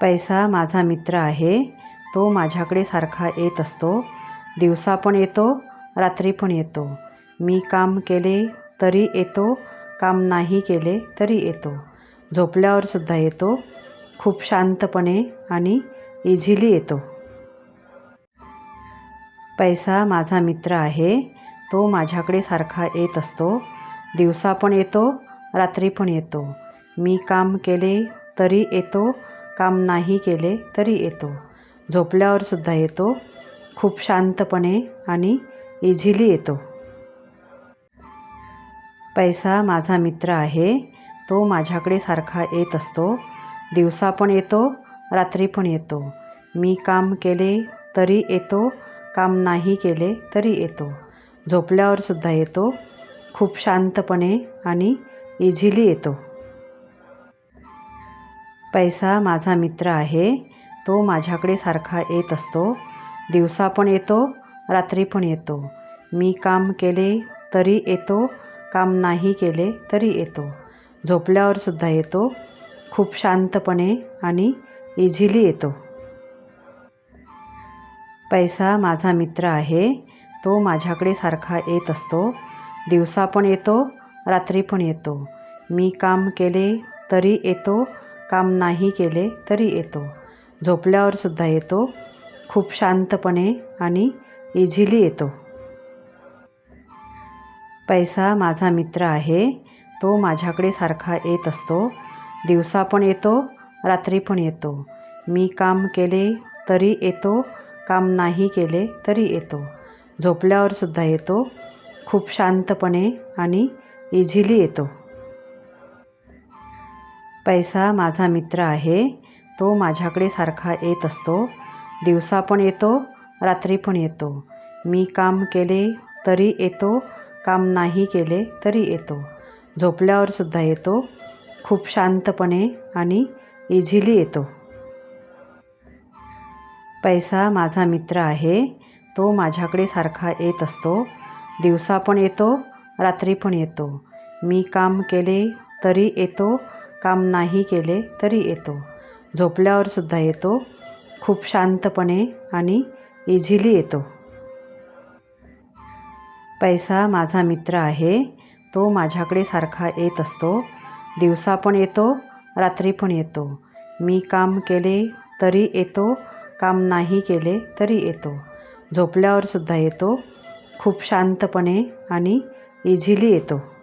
पैसा माझा मित्र आहे तो माझ्याकडे सारखा येत असतो. दिवसा पण येतो रात्री पण येतो. मी काम केले तरी येतो काम नाही केले तरी येतो. झोपल्यावर सुद्धा येतो खूप शांतपणे आणि इझिली येतो. पैसा माझा मित्र आहे तो माझ्याकडे सारखा येत असतो. दिवसा पण येतो रात्री पण येतो. मी काम केले तरी येतो काम नाही केले तरी येतो. झोपल्यावरसुद्धा येतो. खूप शांतपणे आणि इझिली येतो. पैसा माझा मित्र आहे. तो माझ्याकडे सारखा येत असतो. दिवसा पण येतो रात्री पण येतो. मी काम केले तरी येतो काम नाही केले तरी येतो. झोपल्यावरसुद्धा येतो. खूप शांतपणे आणि इझिली येतो. पैसा माझा मित्र आहे तो माझ्याकडे सारखा येत असतो. दिवसा पण येतो रात्री पण येतो. मी काम केले तरी येतो काम नाही केले तरी येतो. झोपल्यावर सुद्धा येतो खूप शांतपणे आणि इझिली येतो. पैसा माझा मित्र आहे तो माझ्याकडे सारखा येत असतो. दिवसा पण येतो रात्री पण येतो. मी काम केले तरी येतो काम नाही केले तरी येतो. झोपल्यावरसुद्धा येतो. खूप शांतपणे आणि इझिली येतो. पैसा माझा मित्र आहे. तो माझ्याकडे सारखा येत असतो. दिवसा पण येतो रात्री पण येतो. मी काम केले तरी येतो काम नाही केले तरी येतो. झोपल्यावरसुद्धा येतो. खूप शांतपणे आणि इझिली येतो. पैसा माझा मित्र आहे तो माझ्याकडे सारखा येत असतो. दिवसा पण येतो रात्री पण येतो. मी काम केले तरी येतो काम नाही केले तरी येतो. झोपल्यावरसुद्धा येतो. खूप शांतपणे आणि इझिली येतो. पैसा माझा मित्र आहे तो माझ्याकडे सारखा येत असतो. दिवसा पण येतो रात्री पण येतो. मी काम केले तरी येतो काम नाही केले तरी येतो. झोपल्यावरसुद्धा येतो. खूप शांतपणे आणि इझिली येतो. पैसा माझा मित्र आहे. तो माझ्याकडे सारखा येत असतो. दिवसा पण येतो रात्री पण येतो. मी काम केले तरी येतो काम नाही केले तरी येतो. झोपल्यावरसुद्धा येतो. खूप शांतपणे आणि इझिली येतो.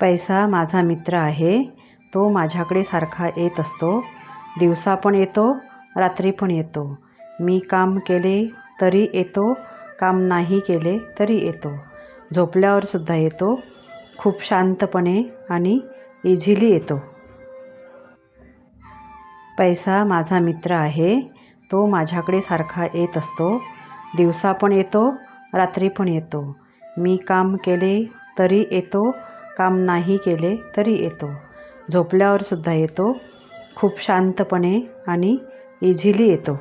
पैसा माझा मित्र आहे तो माझ्याकडे सारखा येत असतो. दिवसा पण येतो रात्री पण येतो. मी काम केले तरी येतो काम नाही केले तरी येतो. झोपल्यावरसुद्धा येतो. खूप शांतपणे आणि इझिली येतो. पैसा माझा मित्र आहे तो माझ्याकडे सारखा येत असतो. दिवसा पण येतो रात्री पण येतो. मी काम केले तरी येतो काम नाही केले तरी येतो. झोपल्यावरसुद्धा येतो. खूप शांतपणे आणि इझिली येतो.